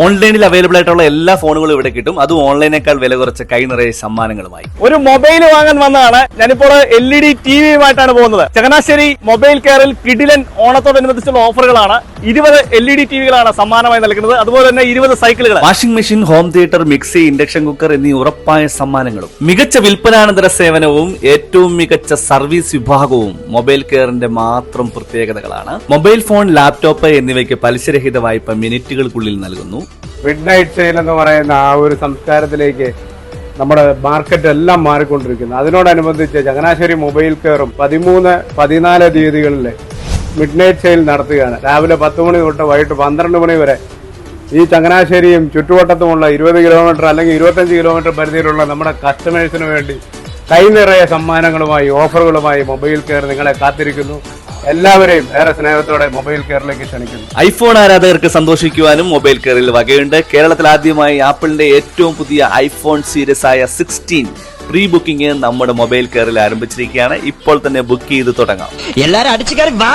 ഓൺലൈനിൽ അവൈലബിൾ ആയിട്ടുള്ള എല്ലാ ഫോണുകളും ഇവിടെ കിട്ടും. അതും ഓൺലൈനേക്കാൾ വില കുറച്ച കൈ നിറയെ സമ്മാനങ്ങളുമായി. ഒരു മൊബൈൽ വാങ്ങാൻ വന്നതാണ്. ഞാനിപ്പോൾ എൽ ഇ ഡി ടി വിയുമായിട്ടാണ് പോകുന്നത്. ചങ്ങനാശ്ശേരി മൊബൈൽ കെയറിൽ കിഡിലൻ ഓണത്തോടനുബന്ധിച്ചുള്ള ഓഫറുകളാണ്. ഇരുപത് എൽ ഇ ഡി ടി വികളാണ് സമ്മാനമായി നൽകുന്നത്. അതുപോലെ തന്നെ ഇരുപത് സൈക്കിളുകൾ washing machine home theatre mixie induction cooker എന്നീ ഉറപ്പായ സമ്മാനങ്ങളും. മികച്ച വിൽപ്പനാനന്തര സേവനവും ഏറ്റവും മികച്ച സർവീസ് വിഭാഗവും മൊബൈൽ കെയറിന്റെ മാത്രം പ്രത്യേകതകളാണ്. മൊബൈൽ ഫോൺ ലാപ്ടോപ്പ് എന്നിവയ്ക്ക് പലിശരഹിത വായ്പ മിനിറ്റുകൾക്കുള്ളിൽ നൽകുന്നു. മിഡ് നൈറ്റ് സെയിൽ എന്ന് പറയുന്ന ആ ഒരു സംസ്കാരത്തിലേക്ക് നമ്മുടെ മാർക്കറ്റ് എല്ലാം മാറിക്കൊണ്ടിരിക്കുന്നു. അതിനോടനുബന്ധിച്ച് ചങ്ങനാശ്ശേരി മൊബൈൽ കെയറും പതിമൂന്ന് പതിനാല് തീയതികളിൽ മിഡ് നൈറ്റ് സെയിൽ നടത്തുകയാണ്. രാവിലെ പത്ത് മണി തൊട്ട് വൈകിട്ട് പന്ത്രണ്ട് മണി വരെ ഈ ചങ്ങനാശ്ശേരിയും ചുറ്റുവട്ടത്തുമുള്ള ഇരുപത് കിലോമീറ്റർ അല്ലെങ്കിൽ ഇരുപത്തഞ്ച് കിലോമീറ്റർ പരിധിയിലുള്ള നമ്മുടെ കസ്റ്റമേഴ്സിന് വേണ്ടി കൈ നിറയെ സമ്മാനങ്ങളുമായി ഓഫറുകളുമായി മൊബൈൽ കെയർ നിങ്ങളെ കാത്തിരിക്കുന്നു. എല്ലാവരെയും ഏറെ സ്നേഹത്തോടെ മൊബൈൽ കെയറിലേക്ക് ക്ഷണിക്കുന്നു. ഐഫോൺ ആരാധകർക്ക് സന്തോഷിക്കുവാനും മൊബൈൽ കെയറിൽ വകയുണ്ട്. കേരളത്തിൽ ആദ്യമായി ആപ്പിളിന്റെ ഏറ്റവും പുതിയ ഐഫോൺ സീരീസ് ആയ സിക്സ്റ്റീൻ പ്രീ ബുക്കിംഗ് നമ്മുടെ മൊബൈൽ കെയറിൽ ആരംഭിച്ചിരിക്കുകയാണ്. ഇപ്പോൾ തന്നെ ബുക്ക് ചെയ്ത് തുടങ്ങാം. എല്ലാരും അടിച്ചു കയറി വാ.